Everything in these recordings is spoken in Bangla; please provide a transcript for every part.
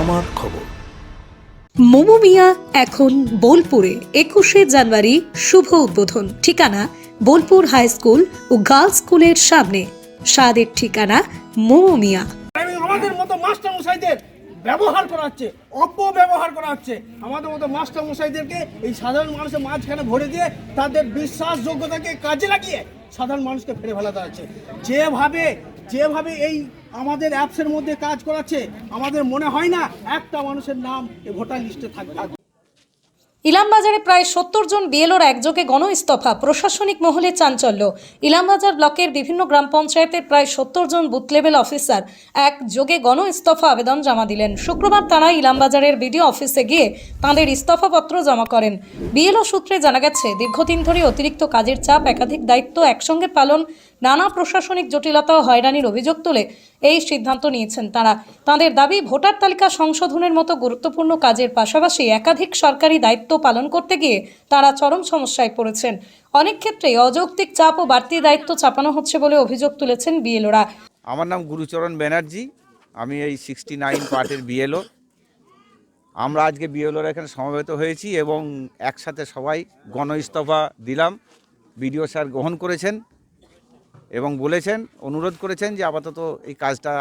আমার খবর। মোমো মিয়া এখন বোলপুরে একুশে জানুয়ারি শুভ উদ্বোধন। ঠিকানা বোলপুর হাই স্কুল ও গার্লস স্কুলের সামনে। স্বাদের ঠিকানা মোমো মিয়া। আমাদের মতো মাস্টার মশাইদের ব্যবহার করা হচ্ছে অপব্যবহার করা হচ্ছে আমাদের মতো মাস্টার মশাইদেরকে এই সাধারণ মানুষের মাঝখানে ভরে দিয়ে তাদের বিশ্বাসযোগ্যতাকে কাজে লাগিয়ে সাধারণ মানুষকে ফেরে ফেলাতে হচ্ছে। যেভাবে যেভাবে এই আমাদের অ্যাপসের মধ্যে কাজ করাচ্ছে। আমাদের মনে হয় না একটা মানুষের নাম ভোটার লিস্টে থাকবে। ইলামবাজারে প্রায় সত্তর জন বিএলওর একযোগে গণ ইস্তফা প্রশাসনিক মহলে চাঞ্চল্য। ইলামবাজার ব্লকের বিভিন্ন গ্রাম পঞ্চায়েতের প্রায় সত্তর জন বুথ লেভেল অফিসার একযোগে গণ ইস্তফা আবেদন জমা দিলেন। শুক্রবার তারা ইলামবাজারের বিডিও অফিসে গিয়ে তাঁদের ইস্তফাপত্র জমা করেন। বিএলও সূত্রে জানা গেছে, দীর্ঘদিন ধরে অতিরিক্ত কাজের চাপ, একাধিক দায়িত্ব একসঙ্গে পালন, নানা প্রশাসনিক জটিলতা ও হয়রানির অভিযোগ তুলে। এই সিদ্ধান্ত নিয়েছেন তারা। তাদের দাবি, ভোটার তালিকা সংশোধনের মতো গুরুত্বপূর্ণ কাজের পাশাপাশি একাধিক সরকারি দায়িত্ব পালন করতে গিয়ে তারা চরম সমস্যায় পড়েছেন। অনেক ক্ষেত্রেই অযৌক্তিক চাপ ও বাড়তি দায়িত্ব চাপানো হচ্ছে বলে অভিযোগ তুলেছেন বিএলওরা। আমার নাম গুরুচরণ ব্যানার্জি, আমি এই সিক্সটি নাইন পার্টের বিএলও। আমরা আজকে বিএলওর এখানে সমবেত হয়েছি এবং একসাথে সবাই গণ ইস্তফা দিলাম, বিডিও স্যার গ্রহণ করেছেন। এবং বলেছেন, অনুরোধ করেছেন যে আপাতত এই কাজটা,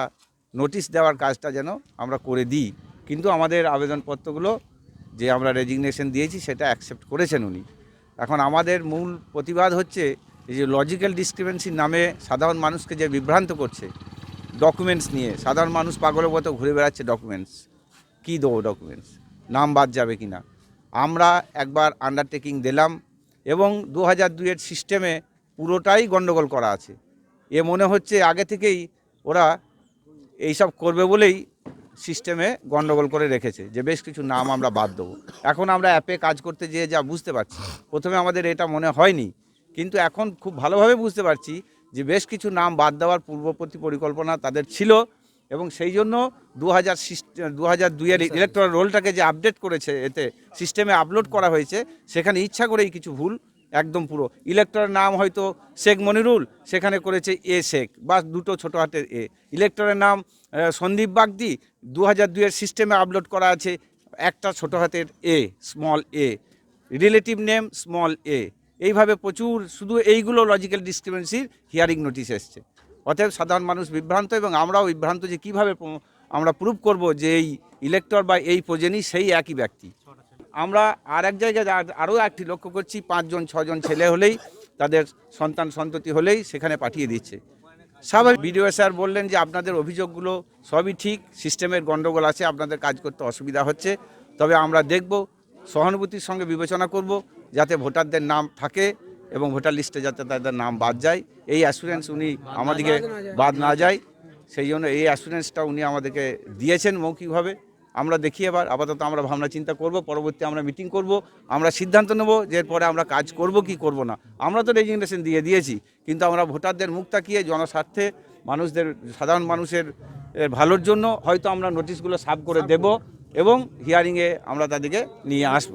নোটিশ দেওয়ার কাজটা যেন আমরা করে দিই। কিন্তু আমাদের আবেদনপত্রগুলো যে আমরা রেজিগনেশন দিয়েছি সেটা অ্যাকসেপ্ট করেছেন উনি। এখন আমাদের মূল প্রতিবাদ হচ্ছে এই যে লজিক্যাল ডিসক্রিপেন্সির নামে সাধারণ মানুষকে যে বিভ্রান্ত করছে ডকুমেন্টস নিয়ে। সাধারণ মানুষ পাগলের মতো ঘুরে বেড়াচ্ছে ডকুমেন্টস কী দেবো ডকুমেন্টস নাম বাদ যাবে কি না আমরা একবার আন্ডারটেকিং দিলাম এবং দু হাজার দুইয়ের সিস্টেমে পুরোটাই গণ্ডগোল করা আছে। এ মনে হচ্ছে আগে থেকেই ওরা এইসব করবে বলেই সিস্টেমে গণ্ডগোল করে রেখেছে, যে বেশ কিছু নাম আমরা বাদ দেবো। এখন আমরা অ্যাপে কাজ করতে যেয়ে যা বুঝতে পারছি, প্রথমে আমাদের এটা মনে হয়নি, কিন্তু এখন খুব ভালোভাবে বুঝতে পারছি যে বেশ কিছু নাম বাদ দেওয়ার পূর্ববর্তী পরিকল্পনা তাদের ছিল এবং সেই জন্য দু হাজার দু হাজার দুইয়ের ইলেকট্রাল রোলটাকে যে আপডেট করেছে এতে সিস্টেমে আপলোড করা হয়েছে, সেখানে ইচ্ছা করেই কিছু ভুল একদম পুরো। ইলেকটরের নাম হয়তো শেখ মনিরুল, সেখানে করেছে এ শেখ বা দুটো ছোটো হাতের এ। ইলেকটরের নাম সন্দীপ বাগদি দু হাজার দুইয়ের সিস্টেমে আপলোড করা আছে একটা ছোটো হাতের a small a relative name small a এইভাবে প্রচুর, শুধু এইগুলো লজিক্যাল ডিসক্রিপেন্সির হিয়ারিং নোটিশ এসছে। অতএব সাধারণ মানুষ বিভ্রান্ত এবং আমরাও বিভ্রান্ত যে কীভাবে আমরা প্রুভ করব যে এই ইলেক্টর বা এই প্রজেনি সেই একই ব্যক্তি। আমরা আর এক জায়গায় আর- আরও একটি লক্ষ্য করছি, পাঁচজন, ছজন ছেলে হলেই, তাদের সন্তান সন্ততি হলেই সেখানে পাঠিয়ে দিচ্ছে। স্বাভাবিক বিডিও স্যার বললেন যে আপনাদের অভিযোগগুলো সবই ঠিক, সিস্টেমের গণ্ডগোল আছে, আপনাদের কাজ করতে অসুবিধা হচ্ছে। তবে আমরা দেখব, সহানুভূতির সঙ্গে বিবেচনা করব, যাতে ভোটারদের নাম থাকে এবং ভোটার লিস্টে যাতে তাদের নাম বাদ যায়। এই অ্যাসুরেন্স উনি আমাদেরকে বাদ না যায়, সেই জন্য এই অ্যাসুরেন্সটা উনি আমাদেরকে দিয়েছেন মৌখিকভাবে। আমরা দেখি এবার আপাতত আমরা ভাবনা চিন্তা করব পরবর্তী আমরা মিটিং করব আমরা সিদ্ধান্ত নেব যে এরপরে আমরা কাজ করব কি করব না। আমরা তো রেজিগনেশন দিয়ে দিয়েছি কিন্তু আমরা ভোটারদের মুখ তাকিয়ে জনস্বার্থে মানুষদের সাধারণ মানুষের ভালোর জন্য হয়তো আমরা নোটিশগুলো সাব করে দেব এবং হিয়ারিংয়ে আমরা তাদেরকে নিয়ে আসব।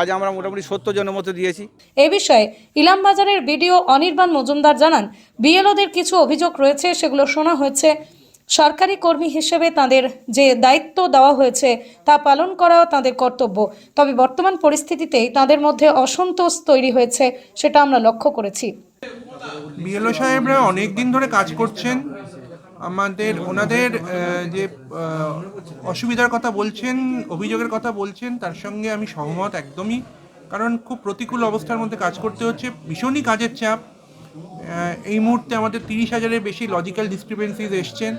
আজ আমরা মোটামুটি সত্তর জনের মতো দিয়েছি। এ বিষয়ে ইলামবাজারের বিডিও অনির্বাণ মজুমদার জানান বিএলওদের কিছু অভিযোগ রয়েছে সেগুলো শোনা হয়েছে। সরকারি কর্মী হিসেবে তাদের যে দায়িত্ব দেওয়া হয়েছে তা পালন করাও তাদের কর্তব্য। তবে বর্তমান পরিস্থিতিতেই তাদের মধ্যে অসন্তোষ তৈরি হয়েছে সেটা আমরা লক্ষ্য করেছি। বিএলও সাহেবরা অনেক দিন ধরে কাজ করছেন। আমাদের, ওনাদের যে অসুবিধার কথা বলছেন, অভিযোগের কথা বলছেন, তার সঙ্গে আমি সহমত একদমই। কারণ খুব প্রতিকূল অবস্থার মধ্যে কাজ করতে হচ্ছে। ভীষণই কাজের চাপ। এই মুহূর্তে আমাদের তিরিশ হাজারের বেশি লজিক্যাল ডিসক্রিপেন্সিজ এসছেন।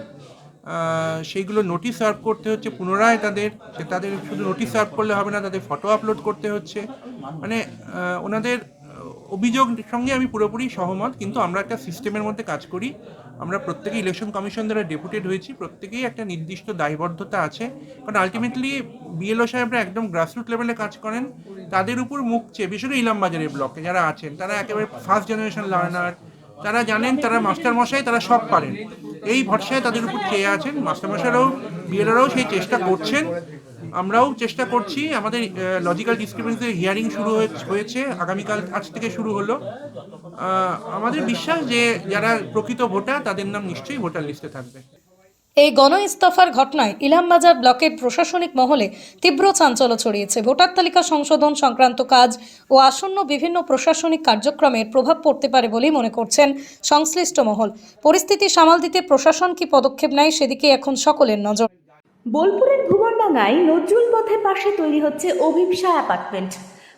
সেইগুলো নোটিশ সার্ভ করতে হচ্ছে পুনরায় তাদের তাদের শুধু নোটিশ সার্ভ করলে হবে না, তাদের ফটো আপলোড করতে হচ্ছে। মানে ওনাদের অভিযোগ সঙ্গে আমি পুরোপুরি সহমত, কিন্তু আমরা একটা সিস্টেমের মধ্যে কাজ করি। আমরা প্রত্যেকে ইলেকশন কমিশন দ্বারা ডেপুটেড হয়েছি, প্রত্যেকেই একটা নির্দিষ্ট দায়বদ্ধতা আছে। কারণ আলটিমেটলি বিএলও সাহেবরা একদম গ্রাসরুট লেভেলে কাজ করেন, তাদের উপর মুখ চেয়ে বিশেষ করে ইলামবাজারের ব্লকে যারা আছেন, তারা একেবারে ফার্স্ট জেনারেশন লার্নার তারা জানেন তারা মাস্টার মশাই, তারা সব পারেন। এই ভরসায় তাদের উপর চেয়ে আছেন মাস্টারমশাইরাও বিএলরাও সেই চেষ্টা করছেন। আমরাও চেষ্টা করছি, আমাদের লজিক্যাল ডিসক্রিপেন্সি হিয়ারিং শুরু হয়ে- হয়েছে, আগামীকাল আজ থেকে শুরু হলো। আমাদের বিশ্বাস যে যারা প্রকৃত ভোটার, তাদের নাম নিশ্চয়ই ভোটার লিস্টে থাকবে। এই গণ ইস্তফার ঘটনায় ইলামবাজার ব্লকের প্রশাসনিক মহলে তীব্র চাঞ্চল্য ছড়িয়েছে। ভোটার তালিকা সংশোধন সংক্রান্ত কাজ ও আসন্ন বিভিন্ন প্রশাসনিক কার্যক্রমের প্রভাব পড়তে পারে বলেই মনে করছেন সংশ্লিষ্ট মহল। পরিস্থিতি সামাল দিতে প্রশাসন কি পদক্ষেপ নেয় সেদিকে এখন সকলের নজর। বোলপুরের ভুবনডাঙ্গায় নজরুল পথের পাশে তৈরি হচ্ছে অভিপসা অ্যাপার্টমেন্ট।